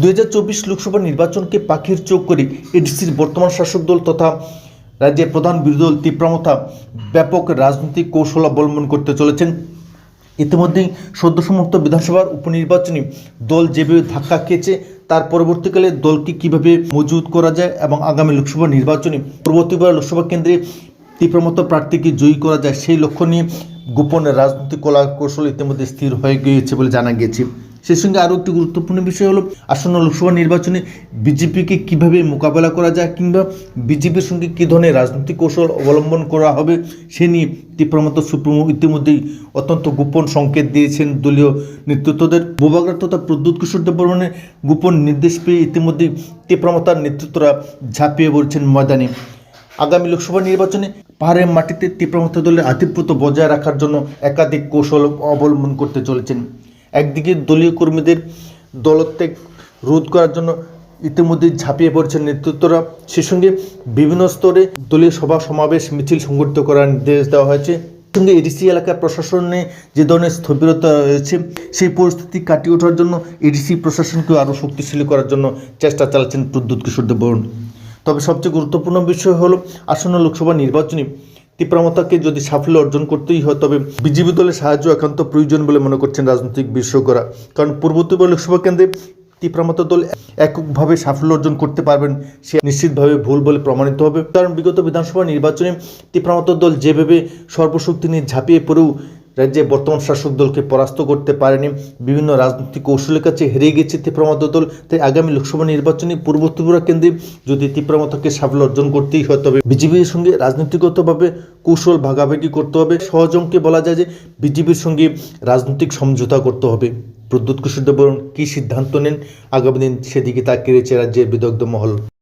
দুই হাজার চব্বিশ লোকসভা নির্বাচনকে পাখির চোখ করে এডিসির বর্তমান শাসক দল তথা রাজ্যের প্রধান বিরোধী দল তীব্রমতা ব্যাপক রাজনৈতিক কৌশল অবলম্বন করতে চলেছেন। ইতিমধ্যেই সদ্য সমাপ্ত বিধানসভার উপনির্বাচনে দল যেভাবে ধাক্কা খেয়েছে, তার পরবর্তীকালে দলকে কীভাবে মজবুত করা যায় এবং আগামী লোকসভা নির্বাচনে পরবর্তীবার লোকসভা কেন্দ্রে তীব্রমত প্রার্থীকে জয়ী করা যায়, সেই লক্ষ্য নিয়ে গোপন রাজনৈতিক কলা কৌশল ইতিমধ্যে স্থির হয়ে গিয়েছে বলে জানা গিয়েছে। সেই সঙ্গে আরও একটি গুরুত্বপূর্ণ বিষয় হলো আসন্ন লোকসভা নির্বাচনে বিজেপিকে কীভাবে মোকাবেলা করা যায় কিংবা বিজেপির সঙ্গে কী ধরনের রাজনৈতিক কৌশল অবলম্বন করা হবে সে নিয়ে তীব্রমত সুপ্রিমো ইতিমধ্যেই অত্যন্ত গোপন সংকেত দিয়েছেন দলীয় নেতৃত্বদের। বোবাগ্রাত তথা প্রদ্যুৎ কিশোর দেববর্মনের গোপন নির্দেশ পেয়ে ইতিমধ্যেই তীব্রমতার নেতৃত্বরা ঝাঁপিয়ে পড়ছেন ময়দানে। আগামী লোকসভা নির্বাচনে পাহাড়ের মাটিতে তীব্রমতা দলের আধিপত্য বজায় রাখার জন্য একাধিক কৌশল অবলম্বন করতে চলেছেন। একদিকে দলীয় কর্মীদের দলত্যাগ রোধ করার জন্য ইতিমধ্যে ঝাঁপিয়ে পড়ছেন নেতৃত্বরা। সে সঙ্গে বিভিন্ন স্তরে দলীয় সভা, সমাবেশ, মিছিল সংগঠিত করার নির্দেশ দেওয়া হয়েছে। সঙ্গে এডিসি এলাকার প্রশাসনে যে ধরনের স্থবিরতা রয়েছে, সেই পরিস্থিতি কাটিয়ে ওঠার জন্য এডিসি প্রশাসনকে আরও শক্তিশালী করার জন্য চেষ্টা চালাচ্ছেন প্রদ্যুৎ কিশোর দেববর্মন তবে সবচেয়ে গুরুত্বপূর্ণ বিষয় হলো, আসন্ন লোকসভা নির্বাচনে তীব্রমতাকে যদি সাফল্য অর্জন করতেই হয়, তবে বিজেপি দলের সাহায্য একান্ত প্রয়োজন বলে মনে করছেন রাজনৈতিক বিশেষজ্ঞরা। কারণ পূর্ববর্তী লোকসভা কেন্দ্রে তীব্রমতা দল এককভাবে সাফল্য অর্জন করতে পারবেন, সে নিশ্চিতভাবে ভুল বলে প্রমাণিত হবে। কারণ বিগত বিধানসভা নির্বাচনে তীব্রমতা দল যেভাবে সর্বশক্তি নিয়ে ঝাঁপিয়ে পড়েও রাজ্যে বর্তমান শাসক দলকে পরাস্ত করতে পারেনি। বিভিন্ন রাজনৈতিক কৌশলের কাছে হেরে গেছে তীব্রমত দল। তাই আগামী লোকসভা নির্বাচনে পূর্ব ত্রিপুরা কেন্দ্রে যদি তীব্রমতাকে সাফল্য অর্জন করতেই হয়, তবে বিজেপির সঙ্গে রাজনৈতিকগতভাবে কৌশল ভাগাভাগি করতে হবে। সহজ অঙ্কে বলা যায় যে বিজেপির সঙ্গে রাজনৈতিক সমঝোতা করতে হবে। প্রদ্যুৎ কিশোর দেববর্মন কী সিদ্ধান্ত নেন? আগামী দিন সেদিকে তাকিয়ে রয়েছে রাজ্যের বিদগ্ধ মহল।